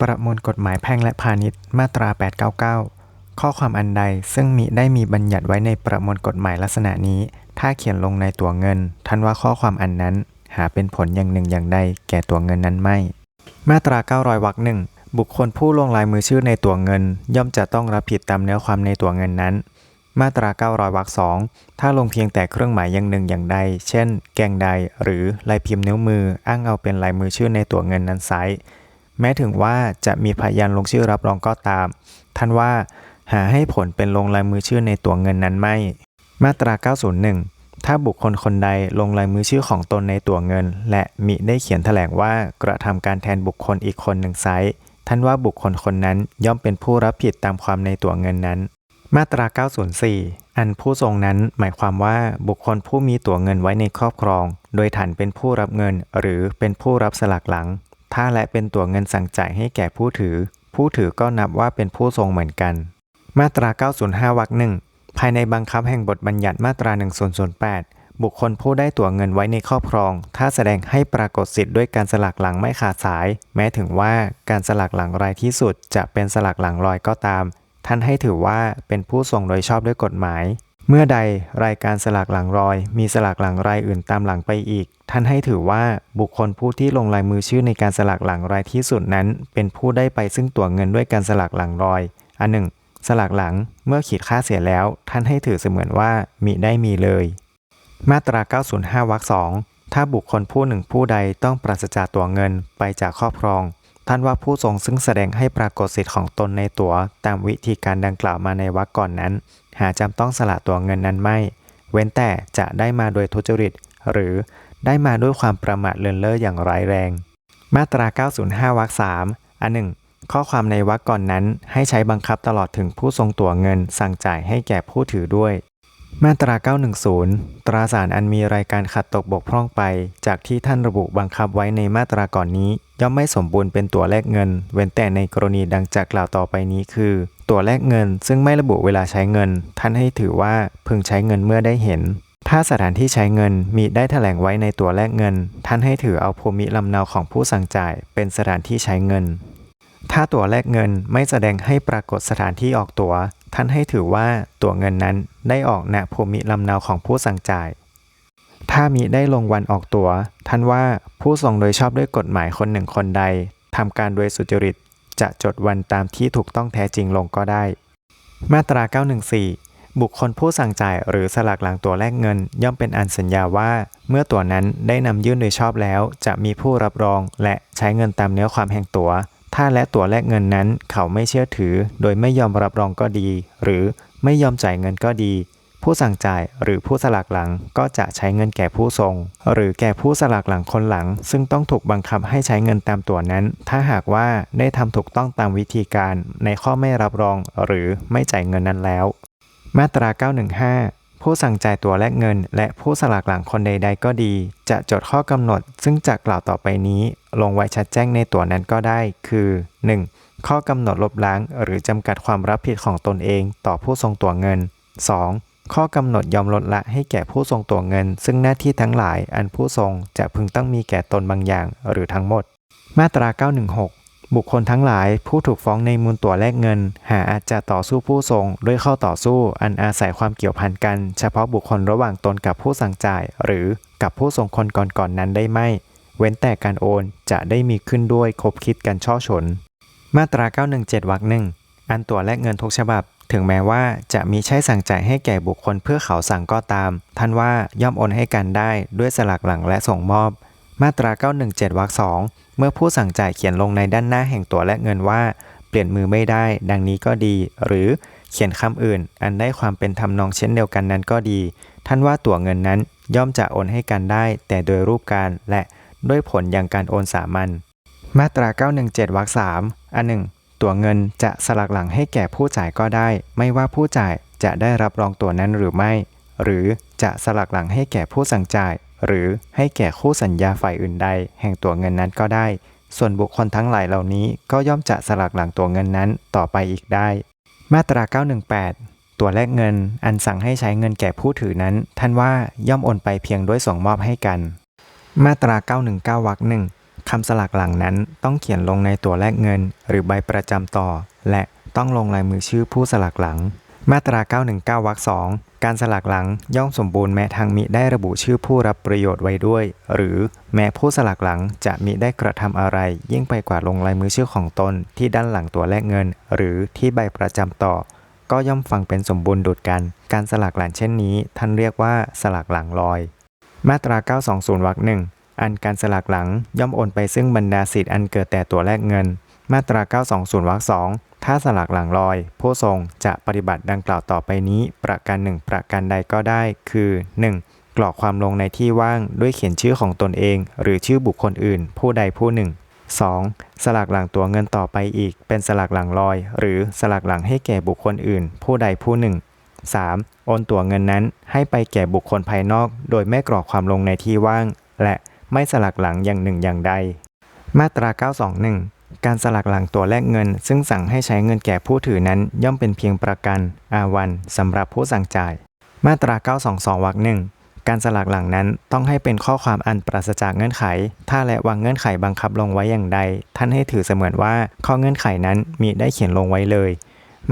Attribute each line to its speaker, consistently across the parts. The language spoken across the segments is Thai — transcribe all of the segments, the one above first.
Speaker 1: ประมวลกฎหมายแพ่งและพาณิชย์ มาตรา 899 ข้อความอันใดซึ่งมิได้มีบัญญัติไว้ในประมวลกฎหมายลักษณะนี้ ถ้าเขียนลงในตัวเงินท่านว่าข้อความอันนั้น หาเป็นผลอย่างหนึ่งอย่างใด แก่ตัวเงินนั้นไม่ มาตรา 900วรรคหนึ่งบุคคลผู้ลงลายมือชื่อในตัวเงิน ย่อมจะต้องรับผิดตามเนื้อความในตัวเงินนั้น มาตรา 900วรรคสองถ้าลงเพียงแต่เครื่องหมายอย่างหนึ่งอย่างใด เช่น แกงใด หรือลายพิมพ์นิ้วมือ อ้างเอาเป็นลายมือชื่อในตัวเงินนั้นไซ แม้ถึงว่าจะมีพยานลงชื่อรับรองก็ตาม ท่านว่าหาให้ผลเป็นลงลายมือชื่อในตั๋วเงินนั้นไม่ มาตรา 901 ถ้าบุคคลคนใดลงลายมือชื่อของตนในตั๋วเงิน และมิได้เขียนแถลงว่ากระทำการแทนบุคคลอีกคนหนึ่งไซท่านว่าบุคคลคนนั้นย่อมเป็นผู้รับผิดตามความในตั๋วเงินนั้น มาตรา 904 อันผู้ทรงนั้นหมายความว่าบุคคลผู้มีตั๋วเงินไว้ในครอบครอง โดยฐานเป็นผู้รับเงิน หรือเป็นผู้รับสลักหลัง ถ้าและเป็นตัวเงินสั่งจ่ายให้แก่ผู้ถือ ผู้ถือก็นับว่าเป็นผู้ทรงเหมือนกัน มาตรา 905 วรรคหนึ่งภายในบังคับแห่งบทบัญญัติมาตรา 1008 บุคคลผู้ได้ตั๋วเงินไว้ในครอบครอง ถ้าแสดงให้ปรากฏสิทธิ์ด้วยการสลักหลังไม่ขาดสาย แม้ถึงว่าการสลักหลังรายที่สุดจะเป็นสลักหลังลอยก็ตาม ท่านให้ถือว่าเป็นผู้ทรงโดยชอบด้วยกฎหมาย เมื่อใดรายการสลักหลังรอย มีสลักหลังรายอื่นตามหลังไปอีก ท่านให้ถือว่าบุคคลผู้ที่ลงลายมือชื่อในการสลักหลังรายที่สุดนั้น เป็นผู้ได้ไปซึ่งตั๋วเงินด้วยการสลักหลังรอย อันหนึ่งสลักหลังเมื่อขีดค่าเสียแล้ว ท่านให้ถือเสมือนว่ามิได้มีเลย มาตรา 905วรรคสองถ้าบุคคลผู้หนึ่งผู้ใดต้องปราศจากตั๋วเงินไปจากครอบครอง ท่านว่าผู้ทรงซึ่งแสดงให้ปรากฏสิทธิ์ของตนในตั๋วตามวิธีการดังกล่าวมาในวรรคก่อนนั้น หาจำต้องสละตัวเงินนั้นไม่ เว้นแต่จะได้มาโดยทุจริต หรือได้มาด้วยความประมาทเลินเล่ออย่างร้ายแรง มาตรา 905 วรรคสามอันหนึ่งข้อความในวรรคก่อนนั้นให้ใช้บังคับตลอดถึงผู้ทรงตั๋วเงิน สั่งจ่ายให้แก่ผู้ถือด้วย มาตรา 910 ตราสารอันมีรายการขัดตกบกพร่องไป จากที่ท่านระบุบังคับไว้ในมาตราก่อนนี้ ย่อมไม่สมบูรณ์เป็นตัวแลกเงิน เว้นแต่ในกรณีดังจากกล่าวต่อไปนี้คือ ตัวแลกเงิน ซึ่งไม่ระบุเวลาใช้เงิน ท่านให้ถือว่าพึงใช้เงินเมื่อได้เห็น ถ้าสถานที่ใช้เงินมีได้แถลงไว้ในตัวแลกเงิน ท่านให้ถือเอาภูมิลำเนาของผู้สั่งจ่าย เป็นสถานที่ใช้เงิน ถ้าตัวแลกเงินไม่แสดงให้ปรากฏสถานที่ออกตั๋วท่านให้ถือว่าตัวเงินนั้นได้ออกณภูมิลำเนาของผู้สั่งจ่าย ถ้ามิได้ลงวันออกตัว ท่านว่าผู้ทรงโดยชอบด้วยกฎหมายคนหนึ่งคนใดทำการโดยสุจริต จะจดวันตามที่ถูกต้องแท้จริงลงก็ได้ มาตรา 914 บุคคลผู้สั่งจ่ายหรือสลักหลังตัวแลกเงิน ย่อมเป็นอันสัญญาว่า เมื่อตัวนั้นได้นำยื่นโดยชอบแล้ว จะมีผู้รับรองและใช้เงินตามเนื้อความแห่งตั๋ว ถ้าและตั๋วแลกเงินนั้นเขาไม่เชื่อถือ โดยไม่ยอมรับรองก็ดี หรือไม่ยอมจ่ายเงินก็ดี ผู้สั่งจ่ายหรือผู้สลักหลังก็จะใช้เงินแก่ผู้ทรง หรือแก่ผู้สลักหลังคนหลัง ซึ่งต้องถูกบังคับให้ใช้เงินตามตัวนั้น ถ้าหากว่าได้ทำถูกต้องตามวิธีการในข้อไม่รับรองหรือไม่จ่ายเงินนั้นแล้ว มาตรา 915ผู้สั่งจ่ายตัวแลกเงิน และผู้สลักหลังคนใด ๆ ก็ดี จะจดข้อกำหนด ซึ่งจะกล่าวต่อไปนี้ ลงไว้ชัดแจ้งในตัวนั้นก็ได้ คือ 1. ข้อกำหนดลบล้าง หรือจำกัดความรับผิดของตนเอง ต่อผู้ทรงตัวเงิน 2. ข้อกำหนดยอมลดละให้แก่ผู้ทรงตัวเงิน ซึ่งหน้าที่ทั้งหลายอันผู้ทรงจะพึงต้องมีแก่ตนบางอย่างหรือทั้งหมด มาตรา 916 บุคคลทั้งหลายผู้ถูกฟ้องในมูลตัวแลกเงิน หาอาจจะต่อสู้ผู้ทรงด้วยข้อต่อสู้อันอาศัยความเกี่ยวพันกัน เฉพาะบุคคลระหว่างตนกับผู้สั่งจ่าย หรือกับผู้ทรงคนก่อนๆนนั้นได้ไม่ เว้นแต่การโอนจะได้มีขึ้นด้วยคบคิดกันช่อฉน มาตรา 917วรรคหนึ่งอันตัวแลกเงินทุกฉบับ ถึงแม้ว่าจะมีใช้สั่งจ่ายให้แก่บุคคลเพื่อเขาสั่งก็ตาม ท่านว่าย่อมโอนให้กันได้ด้วยสลักหลังและส่งมอบ มาตรา 917วรรคสองเมื่อผู้สั่งจ่ายเขียนลงในด้านหน้าแห่งตั๋วแลกเงินว่า เปลี่ยนมือไม่ได้ ดังนี้ก็ดี หรือเขียนคำอื่น อันได้ความเป็นทำนองเช่นเดียวกันนั้นก็ดี ท่านว่าตั๋วเงินนั้นย่อมจะโอนให้กันได้ แต่โดยรูปการและด้วยผลอย่างการโอนสามัญมาตรา 917วรรคสามอันหนึ่ง ตั๋วเงินจะสลักหลังให้แก่ผู้จ่ายก็ได้ ไม่ว่าผู้จ่ายจะได้รับรองตั๋วนั้นหรือไม่ หรือจะสลักหลังให้แก่ผู้สั่งจ่าย หรือให้แก่คู่สัญญาฝ่ายอื่นใด แห่งตั๋วเงินนั้นก็ได้ ส่วนบุคคลทั้งหลายเหล่านี้ก็ย่อมจะสลักหลังตั๋วเงินนั้นต่อไปอีกได้ มาตรา 918 ตั๋วแลกเงิน อันสั่งให้ใช้เงินแก่ผู้ถือนั้น ท่านว่าย่อมโอนไปเพียงด้วยส่งมอบให้กัน มาตรา 919วรรคหนึ่ง คำสลักหลังนั้นต้องเขียนลงในตัวแลกเงิน หรือใบประจำต่อ และต้องลงลายมือชื่อผู้สลักหลัง มาตรา 919วรรคสองการสลักหลังย่อมสมบูรณ์แม้ทางมิได้ระบุชื่อผู้รับประโยชน์ไว้ด้วย หรือแม้ผู้สลักหลังจะมิได้กระทำอะไร ยิ่งไปกว่าลงลายมือชื่อของตนที่ด้านหลังตัวแลกเงิน หรือที่ใบประจำต่อ ก็ย่อมฟังเป็นสมบูรณ์ดุดกัน การสลักหลังเช่นนี้ ท่านเรียกว่าสลักหลังลอย มาตรา 920วรรคหนึ่ง อันการสลักหลังย่อมโอนไปซึ่งบรรดาสิทธิ์อันเกิดแต่ตัวแลกเงิน มาตรา 920วรรคสองถ้าสลักหลังลอย ผู้ทรงจะปฏิบัติดังกล่าวต่อไปนี้ ประการหนึ่งประการใดก็ได้ คือ 1. กรอกความลงในที่ว่างด้วยเขียนชื่อของตนเอง หรือชื่อบุคคลอื่น ผู้ใดผู้หนึ่ง 2. สลักหลังตัวเงินต่อไปอีก เป็นสลักหลังลอย หรือสลักหลังให้แก่บุคคลอื่น ผู้ใดผู้หนึ่ง 3. โอนตัวเงินนั้นให้ไปแก่บุคคลภายนอก โดยไม่กรอกความลงในที่ว่าง และ ไม่สลักหลังอย่างหนึ่งอย่างใด มาตรา 921 การสลักหลังตัวแลกเงิน ซึ่งสั่งให้ใช้เงินแก่ผู้ถือนั้นย่อมเป็นเพียงประกัน อาวันสำหรับผู้สั่งจ่าย มาตรา 922วรรคหนึ่งการสลักหลังนั้นต้องให้เป็นข้อความอันปราศจากเงื่อนไข ถ้าและวางเงื่อนไขบังคับลงไว้อย่างใด ท่านให้ถือเสมือนว่าข้อเงื่อนไขนั้นมีได้เขียนลงไว้เลย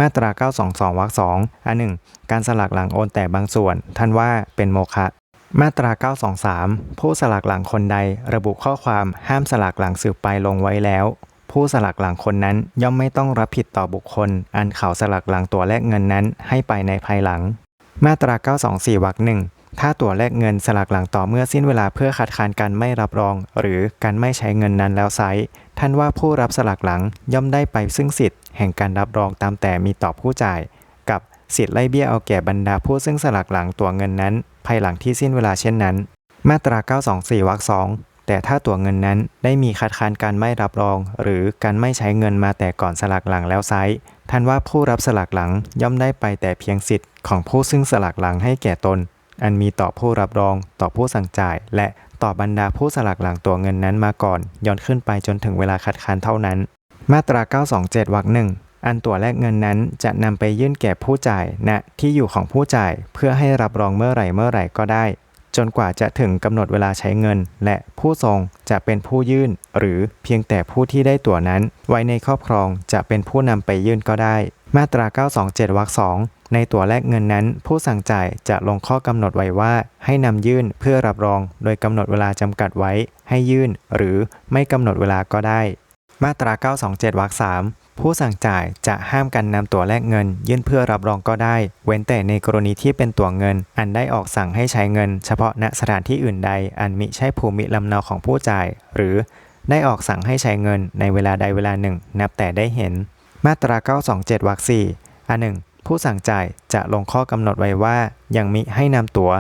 Speaker 1: มาตรา 922วรรคสองอันหนึ่งการสลักหลังโอนแต่บางส่วน ท่านว่าเป็นโมฆะ มาตรา 923 ผู้สลักหลังคนใดระบุข้อความห้ามสลักหลังสืบไปลงไว้แล้ว ผู้สลักหลังคนนั้นย่อมไม่ต้องรับผิดต่อบุคคล อันเขาสลักหลังตัวแลกเงินนั้นให้ไปในภายหลัง มาตรา 924วรรคหนึ่งถ้าตัวแลกเงินสลักหลังต่อเมื่อสิ้นเวลาเพื่อคัดค้านการไม่รับรอง หรือการไม่ใช้เงินนั้นแล้วไซท่านว่าผู้รับสลักหลังย่อมได้ไปซึ่งสิทธิ์แห่งการรับรองตามแต่มีต่อผู้จ่าย สิทธิ์ไล่เบี้ยเอาแก่บรรดาผู้ซึ่งสลักหลังตัวเงินนั้น ภายหลังที่สิ้นเวลาเช่นนั้น มาตรา 924 วรรคสองแต่ถ้าตัวเงินนั้นได้มีคัดค้านการไม่รับรอง หรือการไม่ใช้เงินมาแต่ก่อนสลักหลังแล้วไซท่านว่าผู้รับสลักหลังย่อมได้ไปแต่เพียงสิทธิ์ของผู้ซึ่งสลักหลังให้แก่ตน อันมีต่อผู้รับรอง ต่อผู้สั่งจ่าย และต่อบรรดาผู้สลักหลังตัวเงินนั้นมาก่อน ย้อนขึ้นไปจนถึงเวลาคัดค้านเท่านั้น มาตรา 927วรรคหนึ่ง อันตัวแลกเงินนั้นจะนำไปยื่นแก่ผู้จ่ายณที่อยู่ของผู้จ่าย เพื่อให้รับรองเมื่อไหร่เมื่อไหร่ก็ได้ จนกว่าจะถึงกำหนดเวลาใช้เงิน และผู้ทรงจะเป็นผู้ยื่น หรือเพียงแต่ผู้ที่ได้ตั๋วนั้น ไว้ในครอบครองจะเป็นผู้นำไปยื่นก็ได้ มาตรา 927วรรคสองในตั๋วแลกเงินนั้น ผู้สั่งจ่ายจะลงข้อกำหนดไว้ว่า ให้นำยื่นเพื่อรับรอง โดยกำหนดเวลาจำกัดไว้ ให้ยื่น หรือไม่กำหนดเวลาก็ได้ มาตรา 927 วรรคสามผู้สั่งจ่ายจะห้ามกันนำตั๋วแลกเงิน ยื่นเพื่อรับรองก็ได้ เว้นแต่ในกรณีที่เป็นตั๋วเงิน อันได้ออกสั่งให้ใช้เงิน เฉพาะณสถานที่อื่นใด อันมิใช่ภูมิลำเนาของผู้จ่าย หรือได้ออกสั่งให้ใช้เงินในเวลาใดเวลาหนึ่ง นับแต่ได้เห็น มาตรา 927 วรรคสี่อันหนึ่งผู้สั่งจ่ายจะลงข้อกำหนดไว้ว่า ยังมิให้นำตั๋ว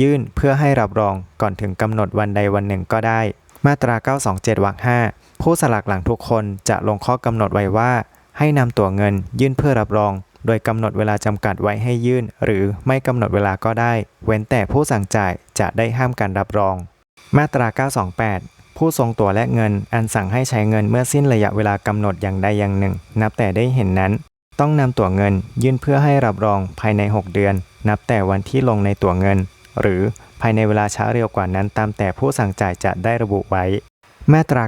Speaker 1: ยื่นเพื่อให้รับรองก่อนถึงกำหนดวันใดวันหนึ่งก็ได้ มาตรา 927 วรรคห้า ผู้สลักหลังทุกคนจะลงข้อกำหนดไว้ว่า ให้นำตั๋วเงินยื่นเพื่อรับรอง โดยกำหนดเวลาจำกัดไว้ให้ยื่น หรือไม่กำหนดเวลาก็ได้ เว้นแต่ผู้สั่งจ่ายจะได้ห้ามการรับรอง มาตรา 928 ผู้ทรงตั๋วและเงิน อันสั่งให้ใช้เงินเมื่อสิ้นระยะเวลากำหนดอย่างใดอย่างหนึ่ง นับแต่ได้เห็นนั้น ต้องนำตั๋วเงิน ยื่นเพื่อให้รับรองภายใน 6 เดือน นับแต่วันที่ลงในตั๋วเงิน หรือภายในเวลาช้าเร็วกว่านั้นตามแต่ผู้สั่งจ่ายจะได้ระบุไว้ มาตรา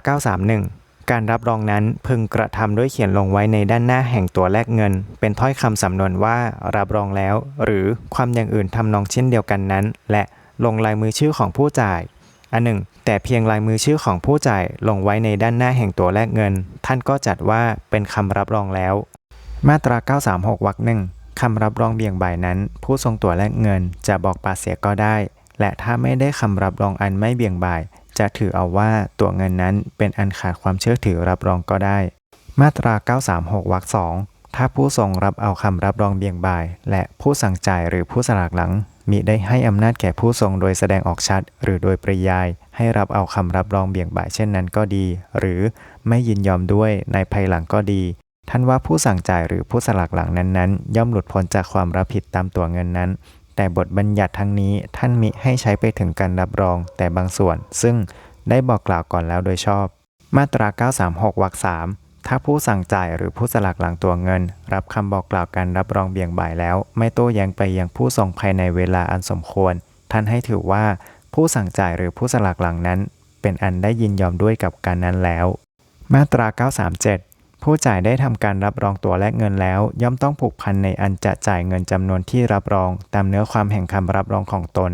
Speaker 1: 931 การรับรองนั้นพึงกระทำด้วยเขียนลงไว้ในด้านหน้าแห่งตัวแลกเงิน เป็นถ้อยคำสำนวนว่ารับรองแล้ว หรือความอย่างอื่นทำนองเช่นเดียวกันนั้น และลงลายมือชื่อของผู้จ่าย อันหนึ่ง แต่เพียงลายมือชื่อของผู้จ่ายลงไว้ในด้านหน้าแห่งตัวแลกเงิน ท่านก็จัดว่าเป็นคำรับรองแล้ว มาตรา 936 วรรคหนึ่งคำรับรองเบี่ยงบ่ายนั้น ผู้ทรงตัวแลกเงินจะบอกปาเสียก็ได้ และถ้าไม่ได้คำรับรองอันไม่เบี่ยงบ่าย จะถือเอาว่าตัวเงินนั้นเป็นอันขาดความเชื่อถือรับรองก็ได้ มาตรา 936 วรรคสองถ้าผู้ทรงรับเอาคำรับรองเบี่ยงบ่าย และผู้สั่งจ่ายหรือผู้สลักหลังมิได้ให้อำนาจแก่ผู้ทรงโดยแสดงออกชัด หรือโดยปริยาย ให้รับเอาคำรับรองเบี่ยงบ่ายเช่นนั้นก็ดี หรือไม่ยินยอมด้วยในภายหลังก็ดี ท่านว่าผู้สั่งจ่ายหรือผู้สลักหลังนั้นๆ ย่อมหลุดพ้นจากความรับผิดตามตัวเงินนั้น แต่บทบัญญัติทั้งนี้ท่านมิให้ใช้ไปถึงการรับรองแต่บางส่วน ซึ่งได้บอกกล่าวก่อนแล้วโดยชอบ มาตรา 936วรรคสามถ้าผู้สั่งจ่ายหรือผู้สลักหลังตัวเงิน รับคำบอกกล่าวการรับรองเบี่ยงบ่ายแล้ว ไม่โต้แย้งไปยังผู้ส่งภายในเวลาอันสมควร ท่านให้ถือว่า ผู้สั่งจ่ายหรือผู้สลักหลังนั้น เป็นอันได้ยินยอมด้วยกับการนั้นแล้ว มาตรา 937 ผู้จ่ายได้ทำการรับรองตัวแลกเงินแล้ว ย่อมต้องผูกพันในอันจะจ่ายเงินจำนวนที่รับรอง ตามเนื้อความแห่งคำรับรองของตน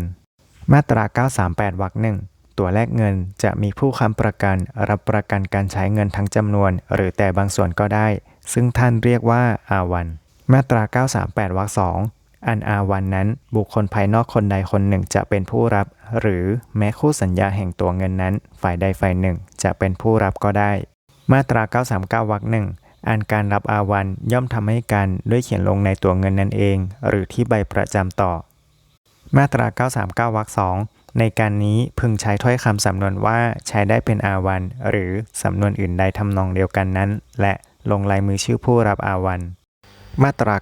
Speaker 1: มาตรา 938 วรรคหนึ่งตัวแลกเงินจะมีผู้ค้ำประกัน รับประกันการใช้เงินทั้งจำนวน หรือแต่บางส่วนก็ได้ ซึ่งท่านเรียกว่าอาวัน มาตรา 938 วรรคสองอันอาวันนั้นบุคคลภายนอกคนใดคนหนึ่งจะเป็นผู้รับ หรือแม้คู่สัญญาแห่งตัวเงินนั้น ฝ่ายใดฝ่ายหนึ่งจะเป็นผู้รับก็ได้ มาตรา 939 วรรคหนึ่งอันการรับอาวันย่อมทำให้การด้วยเขียนลงในตัวเงินนั่นเอง หรือที่ใบประจำต่อ มาตรา 939 วรรคสองในการนี้พึงใช้ถ้อยคำสำนวนว่าใช้ได้เป็นอาวัน หรือสำนวนอื่นใดทำนองเดียวกันนั้น และลงลายมือชื่อผู้รับอาวัน มาตรา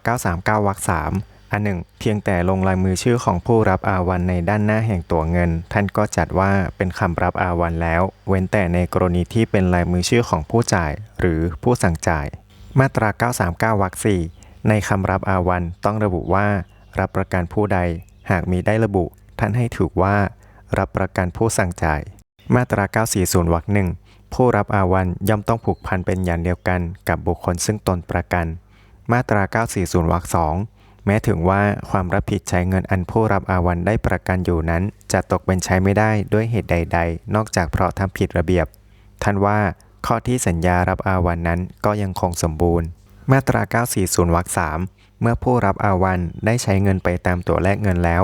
Speaker 1: 939 วรรคสาม อันหนึ่งเพียงแต่ลงลายมือชื่อของผู้รับอาวันในด้านหน้าแห่งตัวเงิน ท่านก็จัดว่าเป็นคำรับอาวันแล้ว เว้นแต่ในกรณีที่เป็นลายมือชื่อของผู้จ่าย หรือผู้สั่งจ่าย มาตรา 939วรรคสี่ในคำรับอาวันต้องระบุว่า รับประกันผู้ใด หากมีได้ระบุ ท่านให้ถูกว่า รับประกันผู้สั่งจ่าย มาตรา 940วรรคหนึ่งผู้รับอาวันย่อมต้องผูกพันเป็นอย่างเดียวกันกับบุคคลซึ่งตนประกัน มาตรา 940วรรคสอง แม้ถึงว่าความรับผิดใช้เงินอันผู้รับอาวันได้ประกันอยู่นั้น จะตกเป็นใช้ไม่ได้ด้วยเหตุใด ๆ นอกจากเพราะทำผิดระเบียบ ท่านว่าข้อที่สัญญารับอาวันนั้นก็ยังคงสมบูรณ์ มาตรา 940วรรคสามเมื่อผู้รับอาวันได้ใช้เงินไปตามตัวแลกเงินแล้ว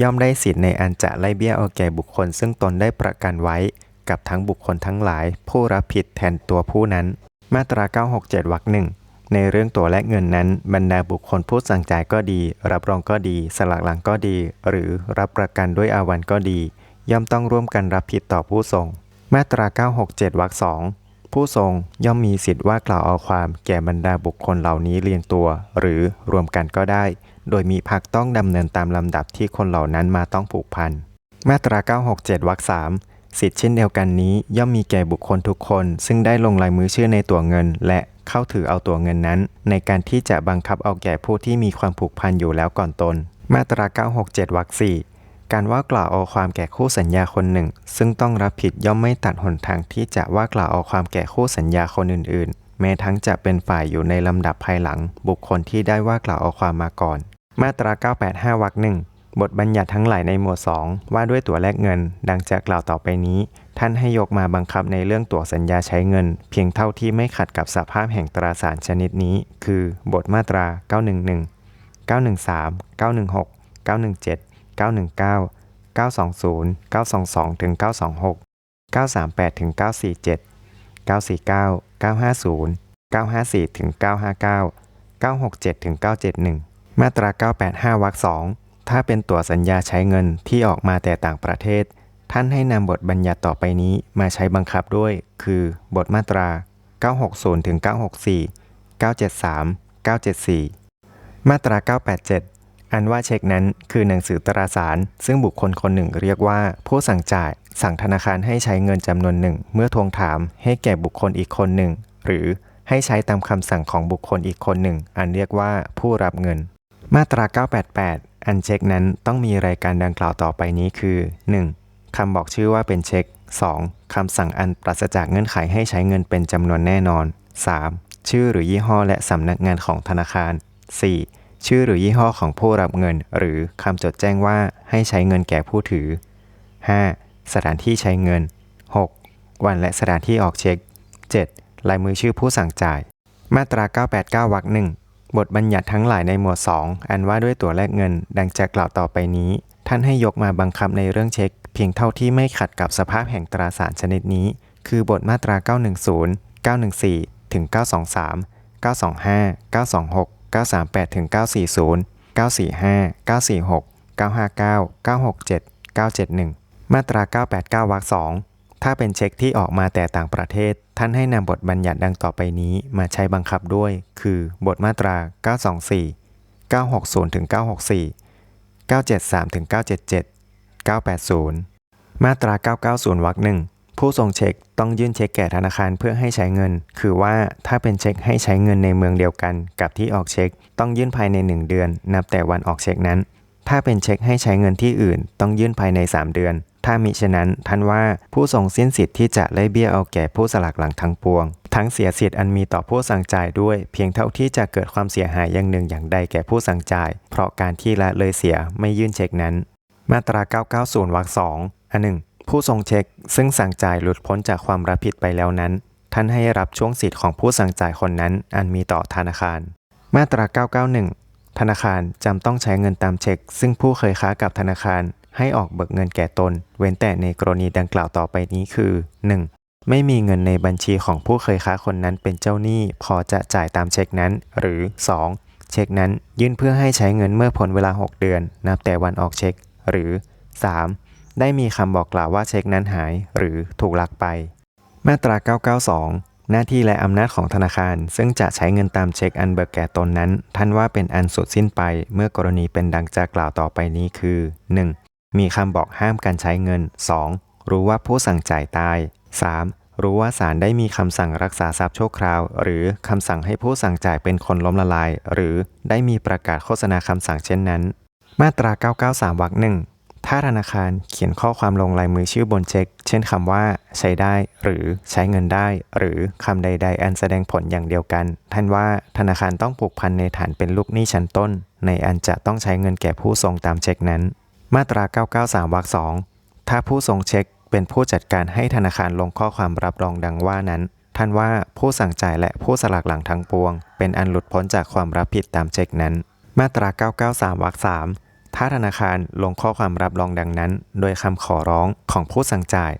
Speaker 1: ย่อมได้สิทธิ์ในอันจะไล่เบี้ยเอาแก่บุคคล ซึ่งตนได้ประกันไว้ กับทั้งบุคคลทั้งหลาย ผู้รับผิดแทนตัวผู้นั้น มาตรา 967วรรคหนึ่ง ในเรื่องตัวแลกเงินนั้นบรรดาบุคคลผู้สั่งจ่ายก็ดี รับรองก็ดี สลักหลังก็ดี หรือรับประกันด้วยอาวันก็ดี ย่อมต้องร่วมกันรับผิดต่อผู้ส่ง มาตรา 967วรรคสองผู้ทรงย่อมมีสิทธิ์ว่ากล่าวเอาความแก่บรรดาบุคคลเหล่านี้เรียงตัว หรือรวมกันก็ได้ โดยมีพักต้องดำเนินตามลำดับที่คนเหล่านั้นมาต้องผูกพัน มาตรา 967วรรคสามสิทธิเช่นเดียวกันนี้ย่อมมีแก่บุคคลทุกคน ซึ่งได้ลงลายมือชื่อในตัวเงิน และ เข้าถือเอาตัวเงินนั้น ในการที่จะบังคับเอาแก่ผู้ที่มีความผูกพันอยู่แล้วก่อนตน มาตรา 967 วรรคสี่การว่ากล่าวเอาความแก่คู่สัญญาคนหนึ่ง ซึ่งต้องรับผิดย่อมไม่ตัดหนทางที่จะว่ากล่าวเอาความแก่คู่สัญญาคนอื่น ๆ แม้ทั้งจะเป็นฝ่ายอยู่ในลำดับภายหลัง บุคคลที่ได้ว่ากล่าวเอาความมาก่อน มาตรา 985 วรรคหนึ่ง บทบัญญัติทั้งหลายในหมวด 2 ว่าด้วยตั๋วแลกเงิน ดังจะกล่าวต่อไปนี้ ท่านให้ยกมาบังคับในเรื่องตั๋วสัญญาใช้เงิน เพียงเท่าที่ไม่ขัดกับสภาพแห่งตราสารชนิดนี้ คือ บทมาตรา 911 913 916 917 919 920 922ถึง926 938ถึง947 949 950 954ถึง959 967ถึง971 มาตรา 985วรรคสอง ถ้าเป็นตั๋วสัญญาใช้เงินที่ออกมาแต่ต่างประเทศ ท่านให้นำบทบัญญัติต่อไปนี้มาใช้บังคับด้วย คือบทมาตรา 960ถึง964 973 974 มาตรา 987 อันว่าเช็คนั้นคือหนังสือตราสาร ซึ่งบุคคลคนหนึ่งเรียกว่า ผู้สั่งจ่ายสั่งธนาคารให้ใช้เงินจำนวนหนึ่ง เมื่อทวงถามให้แก่บุคคลอีกคนหนึ่ง หรือให้ใช้ตามคำสั่งของบุคคลอีกคนหนึ่ง อันเรียกว่าผู้รับเงิน มาตรา 988 อันเช็คนั้นต้องมีรายการดังกล่าวต่อไปนี้คือ 1. คำบอกชื่อว่าเป็นเช็ค 2. คำสั่งอันปราศจากเงื่อนไขให้ใช้เงินเป็นจำนวนแน่นอน 3. ชื่อหรือยี่ห้อและสำนักงานของธนาคาร 4. ชื่อหรือยี่ห้อของผู้รับเงิน หรือคำจดแจ้งว่าให้ใช้เงินแก่ผู้ถือ 5. สถานที่ใช้เงิน 6. วันและสถานที่ออกเช็ค 7. ลายมือชื่อผู้สั่งจ่าย มาตรา 989วรรคหนึ่ง บทบัญญัติทั้งหลายในหมวด 2 อันว่าด้วยตั๋วแลกเงิน ดังจะกล่าวต่อไปนี้ ท่านให้ยกมาบังคับในเรื่องเช็ค เพียงเท่าที่ไม่ขัดกับสภาพแห่งตราสารชนิดนี้ คือบทมาตรา 910 914 ถึง 923 925 926 938 ถึง 940 945 946 959 967 971 มาตรา 989 วรรคสอง ถ้าเป็นเช็คที่ออกมาแต่ต่างประเทศ ท่านให้นำบทบัญญัติดังต่อไปนี้มาใช้บังคับด้วย คือบทมาตรา 924 960ถึง964 973ถึง977 980 มาตรา 990 วรรคหนึ่งผู้ส่งเช็คต้องยื่นเช็คแก่ธนาคารเพื่อให้ใช้เงิน คือว่าถ้าเป็นเช็คให้ใช้เงินในเมืองเดียวกัน กับที่ออกเช็คต้องยื่นภายใน 1 เดือน นับแต่วันออกเช็คนั้น ถ้าเป็นเช็คให้ใช้เงินที่อื่น ต้องยื่นภายใน 3 เดือน ถ้ามิฉะนั้นท่านว่าผู้ทรงสิ้นสิทธิ์ที่จะไล่เบี้ยเอาแก่ผู้สลักหลังทั้งปวง ทั้งเสียสิทธิ์อันมีต่อผู้สั่งจ่ายด้วย เพียงเท่าที่จะเกิดความเสียหายอย่างหนึ่งอย่างใดแก่ผู้สั่งจ่าย เพราะการที่ละเลยเสียไม่ยื่นเช็คนั้น มาตรา 990 วรรคสองอันหนึ่งผู้ทรงเช็ค ซึ่งสั่งจ่ายหลุดพ้นจากความรับผิดไปแล้วนั้น ท่านให้รับช่วงสิทธิ์ของผู้สั่งจ่ายคนนั้น อันมีต่อธนาคาร มาตรา 991 ธนาคารจำต้องใช้เงินตามเช็ค ซึ่งผู้เคยค้ากับธนาคารให้ออกเบิกเงินแก่ตน เว้นแต่ในกรณีดังกล่าวต่อไปนี้คือ 1. ไม่มีเงินในบัญชีของผู้เคยค้าคนนั้นเป็นเจ้าหนี้ พอจะจ่ายตามเช็คนั้น หรือ 2. เช็คนั้นยื่นเพื่อให้ใช้เงินเมื่อพ้นเวลา 6 เดือน นับแต่วันออกเช็ค หรือ 3. ได้มีคำบอกกล่าวว่าเช็คนั้นหาย หรือถูกลักไป มาตรา 992หน้าที่และอำนาจของธนาคาร ซึ่งจะใช้เงินตามเช็คอันเบิกแก่ตนนั้น ท่านว่าเป็นอันสุดสิ้นไปเมื่อกรณีเป็นดังจะกล่าวต่อไปนี้คือ 1. มีคำบอกห้ามการใช้เงิน 2. รู้ว่าผู้สั่งจ่ายตาย 3. รู้ว่าศาลได้มีคำสั่งรักษาทรัพย์ชั่วคราว หรือคำสั่งให้ผู้สั่งจ่ายเป็นคนล้มละลาย หรือได้มีประกาศโฆษณาคำสั่งเช่นนั้น มาตรา 993วรรคหนึ่งถ้าธนาคารเขียนข้อความลงลายมือชื่อบนเช็ค เช่นคำว่า ใช้ได้ หรือใช้เงินได้ หรือคำใด ๆ อันแสดงผลอย่างเดียวกัน ท่านว่าธนาคารต้องผูกพันในฐานเป็นลูกหนี้ชั้นต้น ในอันจะต้องใช้เงินแก่ผู้ส่งตามเช็คนั้น มาตรา 993 วรรคงถ้าผู้ส่งเช็คเป็นผู้จัดการให้ธนาคารลงข้อความรับรองดังว่านั้น ท่านว่าผู้สั่งจ่ายและผู้สลักหลังทั้งปวง เป็นอันหลุดพ้นจากความรับผิดตามเช็คนั้น มาตรา 993 วรรคมถ้าธนาคารลงข้อความรับรองดังนั้น โดยคำขอร้องของผู้สั่งจ่าย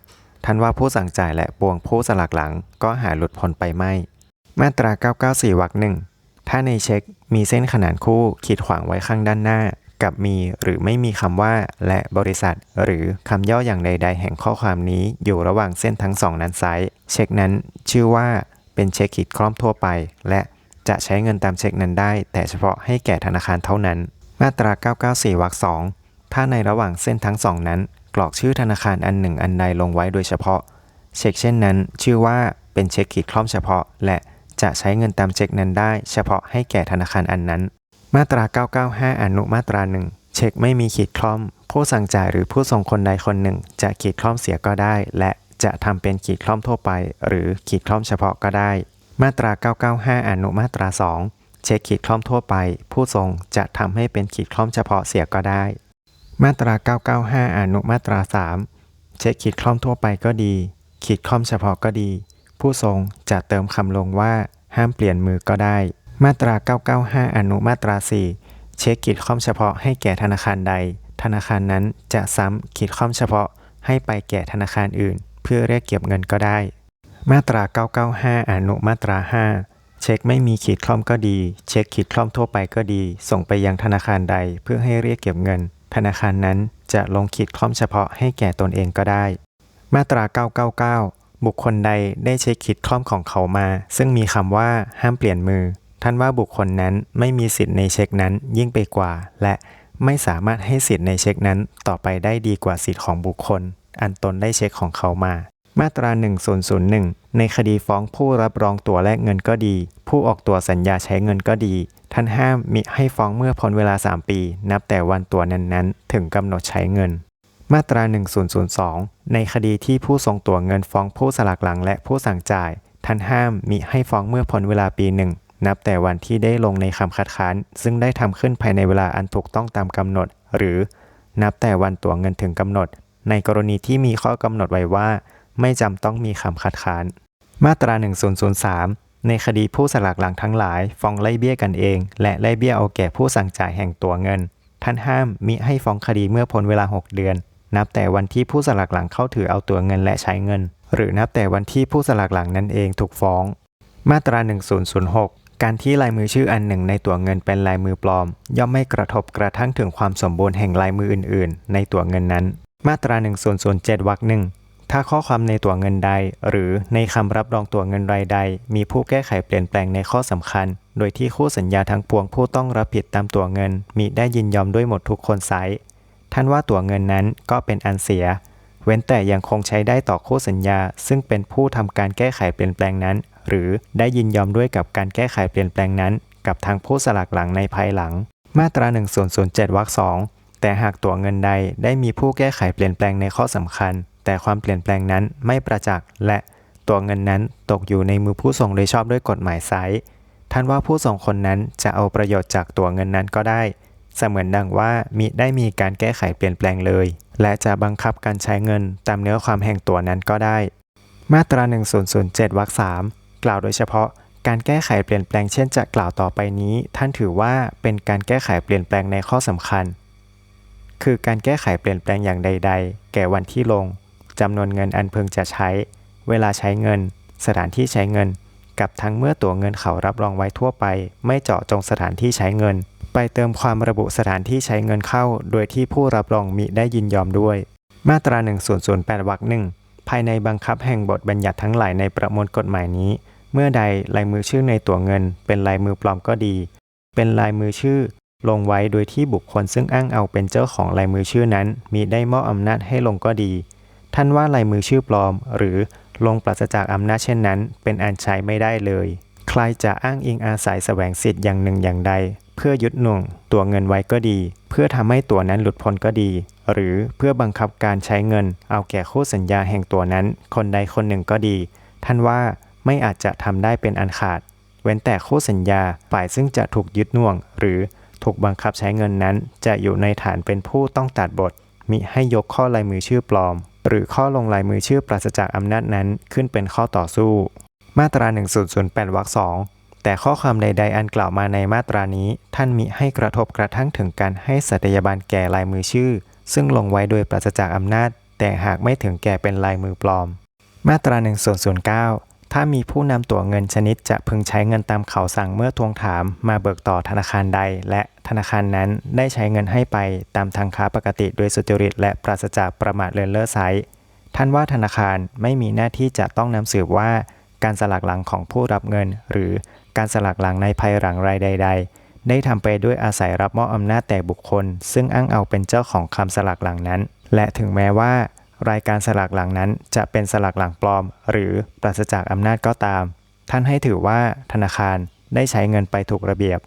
Speaker 1: ท่านว่าผู้สั่งจ่ายและปวงผู้สลักหลังก็หาหลุดพ้นไปไม่ มาตรา 994 วรรคหนึ่งถ้าในเช็คมีเส้นขนานคู่ขีดขวางไว้ข้างด้านหน้า กับมีหรือไม่มีคำว่า และบริษัท หรือคำย่ออย่างใด ๆ แห่งข้อความนี้อยู่ระหว่างเส้นทั้งสองนั้นไซส์เช็คนั้นชื่อว่าเป็นเช็คขีดคล่อมทั่วไป และจะใช้เงินตามเช็คนั้นได้ แต่เฉพาะให้แก่ธนาคารเท่านั้น มาตรา 994วรรคสองถ้าในระหว่างเส้นทั้งสองนั้น กรอกชื่อธนาคารอันหนึ่งอันใดลงไว้โดยเฉพาะ เช็คเช่นนั้น ชื่อว่าเป็นเช็คขีดคล่อมเฉพาะ และจะใช้เงินตามเช็คนั้นได้ เฉพาะให้แก่ธนาคารอันนั้น มาตรา 995 อนุมาตราหนึ่งเช็คไม่มีขีดคล่อม ผู้สั่งจ่ายหรือผู้ส่งคนใดคนหนึ่ง จะขีดคล่อมเสียก็ได้ และจะทำเป็นขีดคล่อมทั่วไป หรือขีดคล่อมเฉพาะก็ได้ มาตรา 995 อนุมาตรา 2 เช็คขีดคล่อมทั่วไป ผู้ส่งจะทำให้เป็นขีดคล่อมเฉพาะเสียก็ได้ มาตรา 995 อนุมาตรา 3 เช็คขีดคล่อมทั่วไปก็ดี ขีดคล่อมเฉพาะก็ดี ผู้ส่งจะเติมคำลงว่า ห้ามเปลี่ยนมือก็ได้ มาตรา 995 อนุมาตรา 4 เช็คขีดคล่อมเฉพาะให้แก่ธนาคารใด ธนาคารนั้นจะซ้ำขีดคล่อมเฉพาะให้ไปแก่ธนาคารอื่น เพื่อเรียกเก็บเงินก็ได้ มาตรา 995 อนุมาตรา 5 เช็คไม่มีขีดคล่อมก็ดี เช็คขีดคล่อมทั่วไปก็ดี ส่งไปยังธนาคารใด เพื่อให้เรียกเก็บเงิน ธนาคารนั้นจะลงขีดคล่อมเฉพาะให้แก่ตนเองก็ได้ มาตรา 999 บุคคลใดได้เช็คขีดคล่อมของเขามา ซึ่งมีคำว่าห้ามเปลี่ยนมือ ท่านว่าบุคคลนั้นไม่มีสิทธิ์ในเช็คนั้นยิ่งไปกว่า และไม่สามารถให้สิทธิ์ในเช็คนั้นต่อไปได้ดีกว่าสิทธิ์ของบุคคล อันตนได้เช็คของเขามา มาตรา 1001 ในคดีฟ้องผู้รับรองตัวแลกเงินก็ดี ผู้ออกตัวสัญญาใช้เงินก็ดี ท่านห้ามมิให้ฟ้องเมื่อพ้นเวลา 3 ปี นับแต่วันตัวนั้นๆ ถึงกำหนดใช้เงินมาตรา 1002 ในคดีที่ผู้ทรงตัวเงินฟ้องผู้สลักหลังและผู้สั่งจ่าย ท่านห้ามมิให้ฟ้องเมื่อพ้นเวลาปีหนึ่ง นับแต่วันที่ได้ลงในคำคัดค้าน ซึ่งได้ทำขึ้นภายในเวลาอันถูกต้องตามกำหนด หรือนับแต่วันตัวเงินถึงกำหนด ในกรณีที่มีข้อกำหนดไว้ว่า ไม่จำต้องมีคำคัดค้าน มาตรา 1003 ในคดีผู้สลักหลังทั้งหลายฟ้องไล่เบี้ยกันเอง และไล่เบี้ยเอาแก่ผู้สั่งจ่ายแห่งตัวเงิน ท่านห้ามมิให้ฟ้องคดีเมื่อพ้นเวลา 6 เดือน นับแต่วันที่ผู้สลักหลังเข้าถือเอาตัวเงินและใช้เงิน หรือนับแต่วันที่ผู้สลักหลังนั่นเองถูกฟ้อง มาตรา 1006 การที่ลายมือชื่ออันหนึ่งในตัวเงินเป็นลายมือปลอม ย่อมไม่กระทบกระทั่งถึงความสมบูรณ์แห่งลายมืออื่น ๆ ในตัวเงินนั้น มาตรา1007วรรคหนึ่งถ้าข้อความในตัวเงินใด หรือในคำรับรองตัวเงินรายใด มีผู้แก้ไขเปลี่ยนแปลงในข้อสำคัญ โดยที่คู่สัญญาทั้งปวงผู้ต้องรับผิดตามตัวเงินมิได้ยินยอมด้วยหมดทุกคนไซส์ท่านว่าตัวเงินนั้นก็เป็นอันเสีย เว้นแต่ยังคงใช้ได้ต่อคู่สัญญา ซึ่งเป็นผู้ทำการแก้ไขเปลี่ยนแปลงนั้น หรือได้ยินยอมด้วยกับการแก้ไขเปลี่ยนแปลงนั้น กับทางผู้สลักหลังในภายหลัง มาตรา 1007วรรคสองแต่หากตั๋วเงินใดได้มีผู้แก้ไขเปลี่ยนแปลงในข้อสำคัญ แต่ความเปลี่ยนแปลงนั้นไม่ประจักษ์และตั๋วเงินนั้นตกอยู่ในมือผู้ส่งโดยชอบด้วยกฎหมายไซส์ท่านว่าผู้ส่งคนนั้นจะเอาประโยชน์จากตั๋วเงินนั้นก็ได้ เสมือนดังว่ามิได้มีการแก้ไขเปลี่ยนแปลงเลย และจะบังคับการใช้เงินตามเนื้อความแห่งตั๋วนั้นก็ได้ มาตรา 1007วรรค3 กล่าวโดยเฉพาะการแก้ไขเปลี่ยนแปลงเช่นจะกล่าวต่อไปนี้ ท่านถือว่าเป็นการแก้ไขเปลี่ยนแปลงในข้อสำคัญ คือการแก้ไขเปลี่ยนแปลงอย่างใด ๆ แก่วันที่ลงจำนวนเงินอันพึงจะใช้ เวลาใช้เงิน สถานที่ใช้เงิน กับทั้งเมื่อตั๋วเงินเขารับรองไว้ทั่วไป ไม่เจาะจงสถานที่ใช้เงิน ไปเติมความระบุสถานที่ใช้เงินเข้า โดยที่ผู้รับรองมิได้ยินยอมด้วย มาตรา1008วรรคหนึ่งภายในบังคับแห่งบทบัญญัติทั้งหลายในประมวลกฎหมายนี้ เมื่อใดลายมือชื่อในตั๋วเงิน เป็นลายมือปลอมก็ดี เป็นลายมือชื่อลงไว้โดยที่บุคคลซึ่งอ้างเอาเป็นเจ้าของลายมือชื่อนั้น มีได้มอบอำนาจให้ลงก็ดี ท่านว่าลายมือชื่อปลอม หรือลงปราศจากอำนาจเช่นนั้น เป็นอันใช้ไม่ได้เลย ใครจะอ้างอิงอาศัยแสวงสิทธิ์อย่างหนึ่งอย่างใด เพื่อยึดหน่วงตัวเงินไว้ก็ดี เพื่อทำให้ตัวนั้นหลุดพ้นก็ดี หรือเพื่อบังคับการใช้เงิน เอาแก่คู่สัญญาแห่งตัวนั้น คนใดคนหนึ่งก็ดี ท่านว่า ไม่อาจจะทำได้เป็นอันขาด เว้นแต่คู่สัญญาฝ่ายซึ่งจะถูกยึดน่วง หรือถูกบังคับใช้เงินนั้น จะอยู่ในฐานเป็นผู้ต้องตัดบท มิให้ยกข้อลายมือชื่อปลอม หรือข้อลงลายมือชื่อปราศจากอำนาจนั้นขึ้นเป็นข้อต่อสู้ มาตรา 1008วรรคสองแต่ข้อความใด ๆ อันกล่าวมาในมาตรานี้ ท่านมิให้กระทบกระทั่งถึงการให้สัตยาบันแก่ลายมือชื่อ ซึ่งลงไว้โดยปราศจากอำนาจ แต่หากไม่ถึงแก่เป็นลายมือปลอม มาตรา1009 ถ้ามีผู้นำตั๋วเงินชนิดจะพึงใช้เงินตามเขาสั่งเมื่อทวงถามมาเบิกต่อธนาคารใด และธนาคารนั้นได้ใช้เงินให้ไปตามทางค้าปกติโดยสุจริตและปราศจากประมาทเลินเล่อไซท่านว่าธนาคารไม่มีหน้าที่จะต้องนำสืบว่าการสลักหลังของผู้รับเงิน หรือการสลักหลังในภายหลังรายใด ๆ ได้ทำไปด้วยอาศัยรับมอบอำนาจแต่บุคคล ซึ่งอ้างเอาเป็นเจ้าของคำสลักหลังนั้น และถึงแม้ว่า รายการสลักหลังนั้นจะเป็นสลักหลังปลอม หรือปราศจากอำนาจก็ตาม ท่านให้ถือว่าธนาคารได้ใช้เงินไปถูกระเบียบ